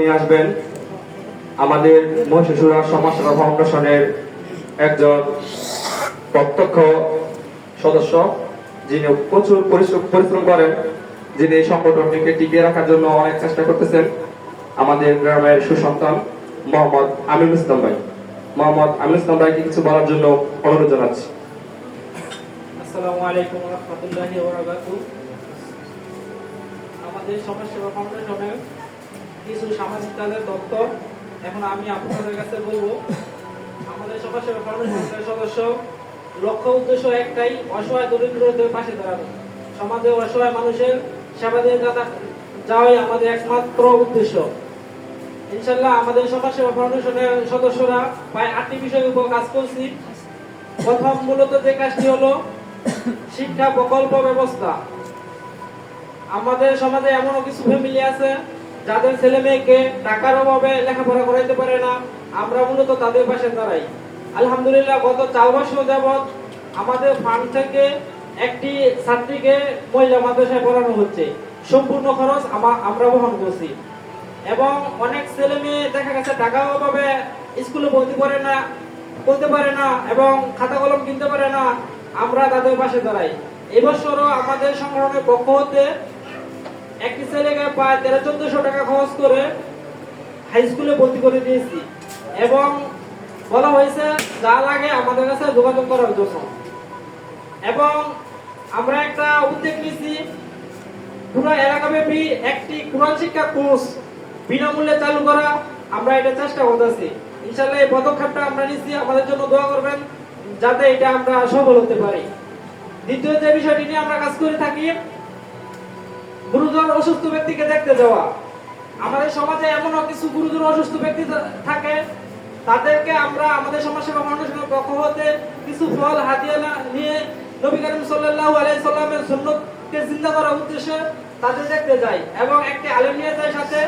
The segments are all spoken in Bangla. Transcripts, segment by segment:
নিয়ে আসবেন। আমাদের মহিষাসুরা সমাজ সেবা ফাউন্ডেশনের একজন প্রত্যক্ষ সদস্য, যিনি প্রচুর পরিশ্রম পরিশ্রম করেন, যিনি এই সংগঠনটিকে টিকিয়ে রাখার জন্য অনেক চেষ্টা করতেছেন। আমাদের গ্রামের সুসন্তান মোহাম্মদ আমিনুল ইসলাম ভাই। মোহাম্মদ আমিনুল ইসলাম ভাইকে কিছু বলার জন্য অনুরোধ জানাচ্ছি। আসসালামু আলাইকুম রহমতুল্লাহি আমাদের সমাজ সেবা ফাউন্ডেশনের কিছু সামাজিক কাজের তথ্য এখন আমি আপনাদের কাছে বলব, আমাদের সমাজ সেবা সদস্য, লক্ষ্য উদ্দেশ্য একটাই, অসহায় দরিদ্রদের পাশে দাঁড়ানো। সমাজে অসহায় মানুষের সেবা দিয়ে যাওয়াই আমাদের একমাত্র উদ্দেশ্য। ইনশাল্লাহ আমাদের সমাজ সেবা ফাউন্ডেশনের সদস্যরা প্রায় আটটি বিষয়ের উপর কাজ করছি। প্রথম মূলত যে কাজটি হলো শিক্ষা প্রকল্প ব্যবস্থা। আমাদের সমাজে এমনও কিছু ফ্যামিলি আছে যাদের ছেলে মেয়েকে টাকার অভাবে লেখাপড়া করাইতে পারে না, আমরা মূলত তাদের পাশে দাঁড়াই। আলহামদুলিল্লাহ, গত চার বছর যাবৎ আমাদের ফান্ড থেকে একটি ছাত্রীকে মহিলা মাদ্রাসায় পড়ানো হচ্ছে। সম্পূর্ণ খরচ আমা- আমরা বহন করছি। এবং অনেক ছেলে মেয়ে দেখা গেছে টাকার অভাবে স্কুলে ভর্তি করে না বলতে পারে না এবং খাতা কলম কিনতে পারে না। আমরা তাদের পাশে দাঁড়াই। এবছরও আমাদের সংগঠনের পক্ষ হতে একটি ছেলেকে প্রায় তেরো চোদ্দশো টাকা খরচ করে হাই স্কুলে ভর্তি করে দিয়েছি। এবং বলা হয়েছে যা লাগে আমাদের কাছে যোগাযোগ করার জন্য। এবং আমরা একটা উদ্যোগ নিয়েছি, পুরো এলাকাব্যাপী একটি কোরআন শিক্ষা কোর্স বিনামূল্যে চালু করা। আমরা এটা চেষ্টা করতেছি। ইনশাল্লাহ এই পদক্ষেপটা আমরা নিচ্ছি আমাদের জন্য দোয়া করবেন, যাতে এটা আমরা সফল হতে পারি। দ্বিতীয় যে বিষয়টি নিয়ে আমরা কাজ করে থাকি গুরুতর অসুস্থ ব্যক্তিকে দেখতে যাওয়া। আমাদের সমাজে এমনও কিছু গুরুতর অসুস্থ ব্যক্তি থাকে, তাদেরকে আমরা আমাদের সমাজ সেবা ফাউন্ডেশনের পক্ষ হতে কিছু ফল হাতিয়ে না- নিয়ে নবী করিম সাল্লাল্লাহু আলাইহি সাল্লামের সুন্নতকে জিন্দা করার উদ্দেশ্যে তাদের দেখতে যাই এবং একটি আলেম নিয়ে যাই সাথে।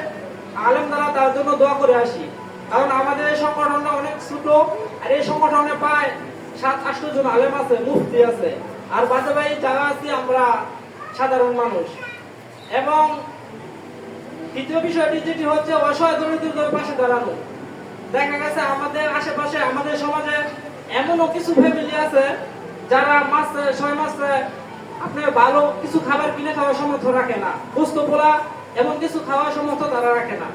আলেম দ্বারা তার জন্য দোয়া করে আসি। কারণ আমাদের এই সংগঠনটা অনেক ছোট, আর এই সংগঠনে প্রায় সাত, আটশো জন আলেম আছে, মুফতি আছে। আর বাদে ভাই যারা আছি আমরা সাধারণ মানুষ। এবং তৃতীয় বিষয়টি যেটি হচ্ছে অসহায় দরিদ্রদের পাশে দাঁড়ানো। দেখা গেছে আমাদের আশেপাশে, আমাদের সমাজে এমনও কিছু ফ্যামিলি আছে যারা মাসে, ছয় মাসে আপনার ভালো কিছু খাবার কিনে খাওয়ার সমর্থ রাখে না বুঝতো পোলা এমন কিছু খাওয়ার সমর্থ তারা রাখে না।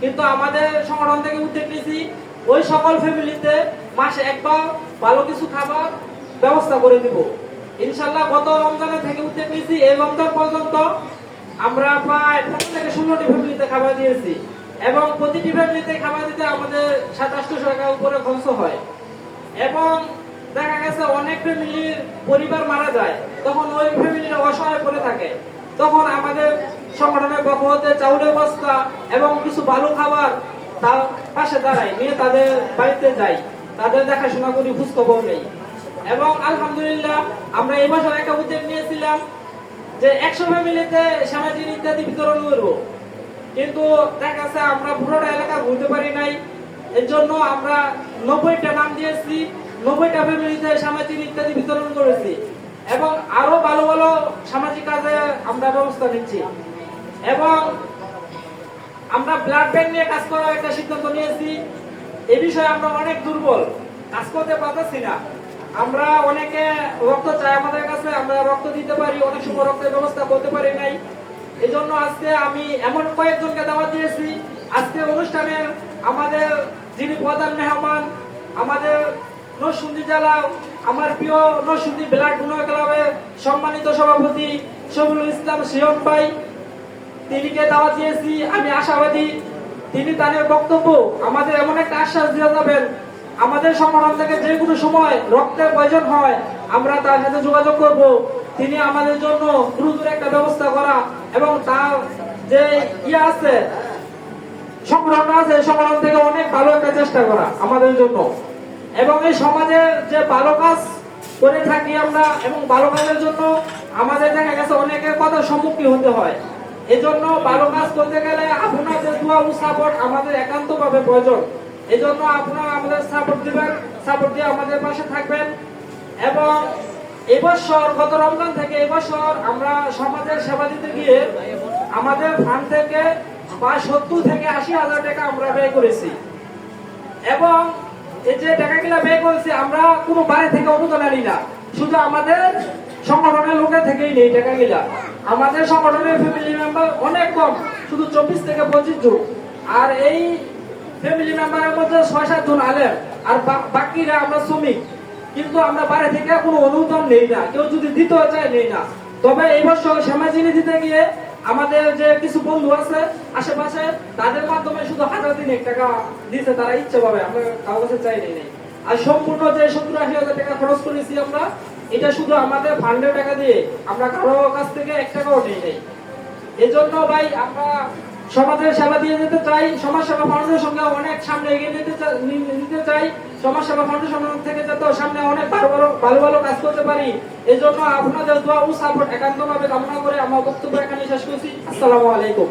কিন্তু আমাদের সংগঠন থেকে উদ্যোগ নিয়েছি, ওই সকল ফ্যামিলিতে মাসে একবার ভালো কিছু খাবার ব্যবস্থা করে দিব। ইনশাল্লাহ গত রমজানের থেকে উদ্যোগ নিয়েছি, এই রমজান পর্যন্ত আমরা প্রায় পনেরো থেকে ষোলোটি ফ্যামিলিতে খাবার দিয়েছি। এবং প্রতিটি ফ্যামিলিতে খাবার দিতে আমাদের সাত আটশো টাকা উপরে খরচ হয়। এবং দেখা গেছে অনেক ফ্যামিলির পরিবার মারা যায়, তখন ওই ফ্যামিলিরা অসহায় পড়ে থাকে। তখন আমাদের সংগঠনের পক্ষ হতে চাউলের বস্তা এবং কিছু ভালো খাবার তার পাশে দাঁড়ায়, নিয়ে তাদের বাড়িতে যাই। তাদের দেখাশোনা করি, খোঁজখবর নেই। এবং আলহামদুলিল্লাহ, আমরা এই বছর একটা উদ্যোগ নিয়েছিলাম। যে একশো ফ্যামিলিতে সামাজিক ইত্যাদি বিতরণ করব। কিন্তু দেখা যাচ্ছে আমরা পুরোটা এলাকা ঘুরতে পারি নাই। এর জন্য আমরা নব্বইটা নাম দিয়েছি, নব্বইটা ফ্যামিলিতে সামাজিক ইত্যাদি বিতরণ করেছি। এবং আরও ভালো ভালো সামাজিক কাজে আমরা ব্যবস্থা নিচ্ছি। এবং আমরা ব্লাড ব্যাংক নিয়ে কাজ করার একটা সিদ্ধান্ত নিয়েছি। এ বিষয়ে আমরা অনেক দুর্বল। কাজ করতে পারতেছি না। আমরা অনেকে রক্ত চাই, আমাদের কাছে আমরা রক্ত দিতে পারি, অনেক সময় রক্তের ব্যবস্থা করতে পারি নাই। এই জন্য আজকে আমি এমন কয়েকজনকে দাওয়াত দিয়েছি। আজকে অনুষ্ঠানে আমাদের যিনি প্রধান মেহমান, আমাদের নরসুন্দি জেলা, আমার প্রিয় নরসুন্দি ব্লাড ডোনার ক্লাবের সম্মানিত সভাপতি শফিউল ইসলাম শিয়ন ভাই, তিনিকে দাওয়াত দিয়েছি। আমি আশাবাদী, তিনি তাদের বক্তব্য, আমাদের এমন একটা আশ্বাস দিয়ে যাবেন আমাদের সংগঠন থেকে যে কোনো সময় রক্তের প্রয়োজন হয়, আমরা তার সাথে যোগাযোগ করব। তিনি আমাদের জন্য দ্রুত একটা ব্যবস্থা করা এবং তার যে ইয়ে আছে সংগঠন আছে সংগঠন থেকে অনেক ভালো একটা চেষ্টা করা আমাদের জন্য। এবং এই সমাজের যে ভালো কাজ করে থাকি আমরা এবং ভালো কাজের জন্য আমাদের দেখা গেছে অনেকের কথার সম্মুখীন হতে হয়। এই জন্য ভালো কাজ করতে গেলে আপনাদের দোয়া ও সাপোর্ট আমাদের একান্ত ভাবে প্রয়োজন। এই জন্য আপনারা আমাদের সাপোর্ট দিবেন সাপোর্ট দিয়ে আমাদের পাশে থাকবেন। এবং এবছর, গত রমজান থেকে এবছর আমরা সমাজের সেবা দিতে গিয়ে আমাদের ফান্ড থেকে প্রায় সত্তর থেকে আশি হাজার টাকা আমরা ব্যয় করেছি। এবং এই যে টাকাগুলা ব্যয় করেছি, আমরা কোনো বাড়ি থেকে অনুদান আনি না। শুধু আমাদের সংগঠনের লোকের থেকেই নেই টাকাগুলা। আমাদের সংগঠনের ফ্যামিলি মেম্বার অনেক কম, শুধু চব্বিশ থেকে পঁচিশ জন। আর এই ফ্যামিলি মেম্বারের মধ্যে ছয় সাত জন আলেম, আর বাকিরা আমরা শ্রমিক। কিন্তু আমরা বাড়ি থেকে কোনো অনুদান নেই না, কেউ যদি দিতেও চায় নেই না। তবে এই বছর শ্যামাজিনি দিতে গিয়ে আমাদের যে কিছু বন্ধু আছে, আশেপাশে, তাদের মাধ্যমে শুধু হাজার দিন এক টাকা দিতে তারা ইচ্ছে পাবে আমরা কারও কাছে চাই নেই। আর সম্পূর্ণ যে সত্তর আশি হাজার টাকা খরচ করেছি আমরা, এটা শুধু আমাদের ফান্ডের টাকা দিয়ে, আমরা কারও কাছ থেকে এক টাকাও নেই নেই। এই জন্য ভাই, আমরা সমাজের সেবা দিয়ে যেতে চাই সমাজ সেবা ফাউন্ডেশনের সঙ্গে অনেক সামনে এগিয়ে যেতে নিতে চাই সমাজ সেবা ফাউন্ডেশন থেকে যাতে সামনে অনেক ভালো ভালো ভালো ভালো কাজ করতে পারি। এই জন্য আপনাদের দোয়া ও সাপোর্ট একান্তভাবে কামনা করে আমার বক্তব্য এখানে শেষ করছি। আসসালামু আলাইকুম।